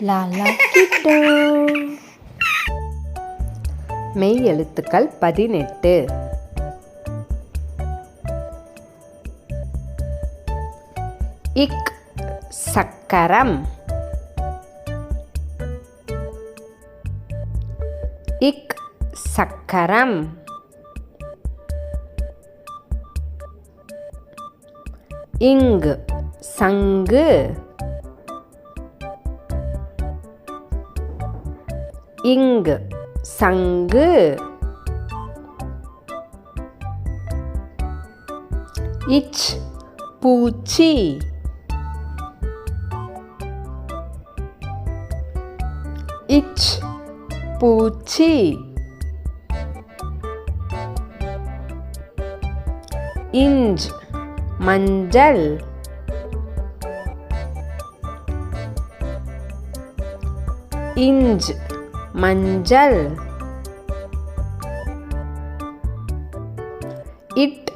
லாலா கிட்டோ மெய் எழுத்துக்கள் பதினெட்டு. இக் சக்கரம். இக் சக்கரம். இங்கு சங்கு. இங்கு சங்கு இச் பூச்சி இச் பூச்சி இஞ்ச் மஞ்சள் இஞ்ச் மஞ்சள் இட்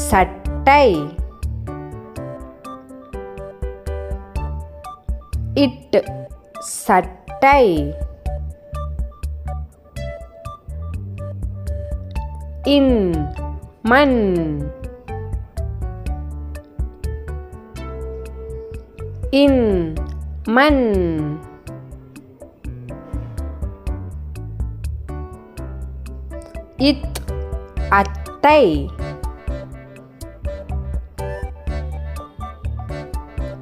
சட்டை இட் சட்டை இன் மண் இன் மண் இத் அத்தை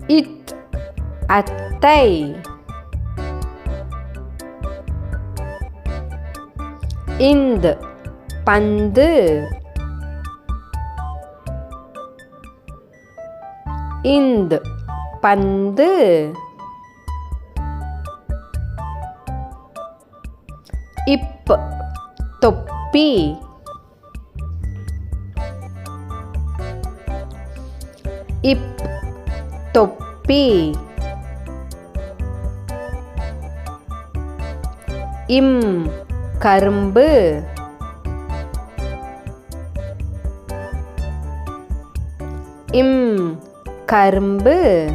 இத் அத்தை இந்த பந்து இந்த பந்து இப் தொப்பு. இப் தொப்பி இம் கரும்பு. இம் கரும்பு.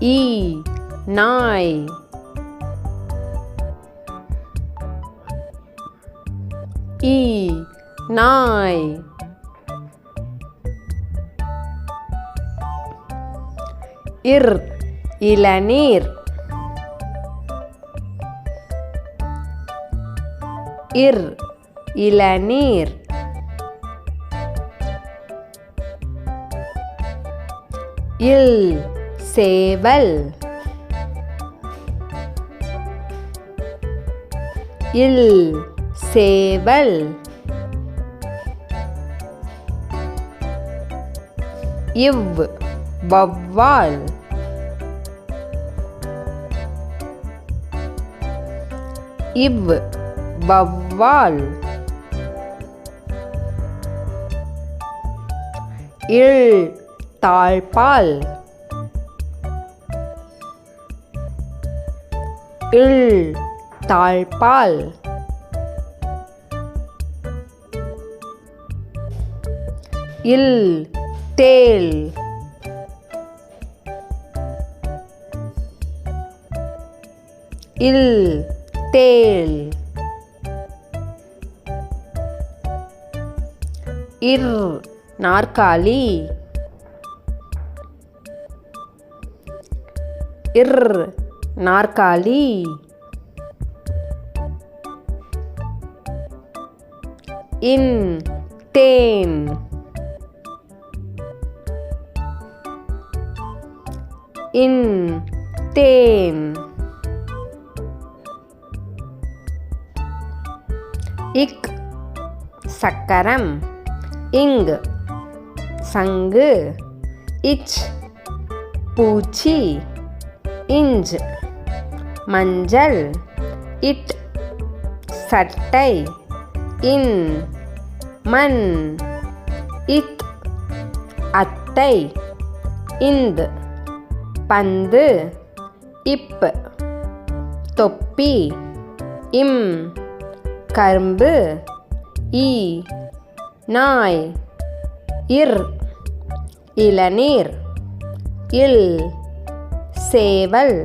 ஈ நாய். ஈ நாய் இர் இளநீர் இர் இளநீர் இல் சேவல் இல் சேவல். இவ் வவ்வால். இவ் வவ்வால். இல் தாழ்பால். இல் தாழ்பால். இல் தேல். இல் தேல். இர் நாற்காலி. இர் நாற்காலி. இன் தேன். இன் தேன் இக் சக்கரம். இங் சங்கு. இச் பூச்சி. இஞ்ச் மஞ்சள். இட் சட்டை. இன் மண். இத் அத்தை இந்து. பந்து இப் தொப்பி இம் கரும்பு ஈ நாய் இர் இளநீர் இல் சேவல்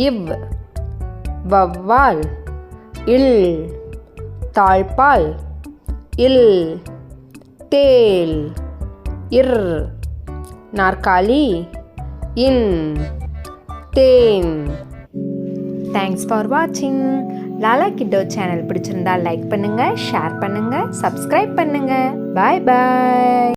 இவ் வவ்வால் இல் தாழ்பால் இல் தேல் இர் நாற்காலி இன். தேன். தேங்க்ஸ் ஃபார் வாட்சிங் லாலா கிட்டோ சேனல் பிடிச்சிருந்தா லைக் பண்ணுங்கள் ஷேர் பண்ணுங்கள் சப்ஸ்கிரைப் பண்ணுங்கள் பாய் பாய்.